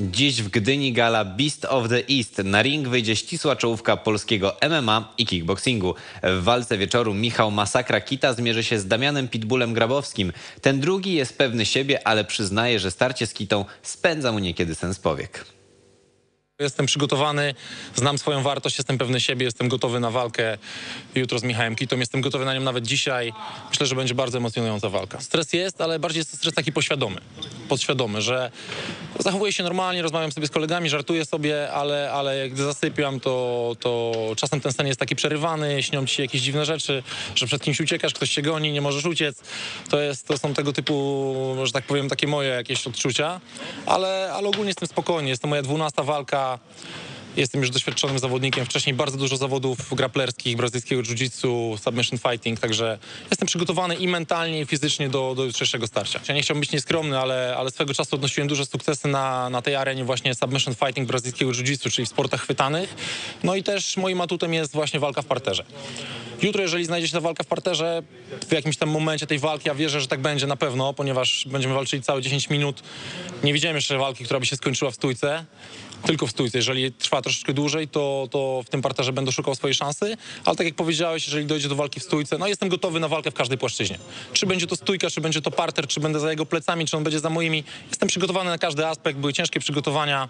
Dziś w Gdyni gala Beast of the East. Na ring wyjdzie ścisła czołówka polskiego MMA i kickboxingu. W walce wieczoru Michał Masakra Kita zmierzy się z Damianem Pitbullem Grabowskim. Ten drugi jest pewny siebie, ale przyznaje, że starcie z Kitą spędza mu niekiedy sens powiek. Jestem przygotowany, znam swoją wartość, jestem pewny siebie, jestem gotowy na walkę jutro z Michałem Kitą. Jestem gotowy na nią nawet dzisiaj. Myślę, że będzie bardzo emocjonująca walka. Stres jest, ale bardziej jest to stres taki poświadomy, podświadomy, że zachowuję się normalnie, rozmawiam sobie z kolegami, żartuję sobie, ale, ale gdy zasypiam, to, to czasem ten sen jest taki przerywany, śnią ci się jakieś dziwne rzeczy, że przed kimś uciekasz, ktoś cię goni, nie możesz uciec. To, jest, to są tego typu, że tak powiem, takie moje jakieś odczucia, ale, ale ogólnie jestem spokojny. Jest to moja dwunasta walka. Jestem już doświadczonym zawodnikiem. Wcześniej bardzo dużo zawodów grapplerskich, brazylijskiego jiu-jitsu, submission fighting, także jestem przygotowany i mentalnie, i fizycznie do, do jutrzejszego starcia. Ja nie chciałbym być nieskromny, ale, ale swego czasu odnosiłem duże sukcesy na, na tej arenie właśnie submission fighting brazylijskiego jiu-jitsu, czyli w sportach chwytanych. No i też moim atutem jest właśnie walka w parterze. Jutro, jeżeli znajdzie się ta walka w parterze, w jakimś tam momencie tej walki, ja wierzę, że tak będzie na pewno, ponieważ będziemy walczyli całe 10 minut. Nie widziałem jeszcze walki, która by się skończyła w stójce, tylko w stójce. Jeżeli trwa troszeczkę dłużej, to, to w tym parterze będę szukał swojej szansy, ale tak jak powiedziałeś, jeżeli dojdzie do walki w stójce, no jestem gotowy na walkę w każdej płaszczyźnie. Czy będzie to stójka, czy będzie to parter, czy będę za jego plecami, czy on będzie za moimi. Jestem przygotowany na każdy aspekt, były ciężkie przygotowania.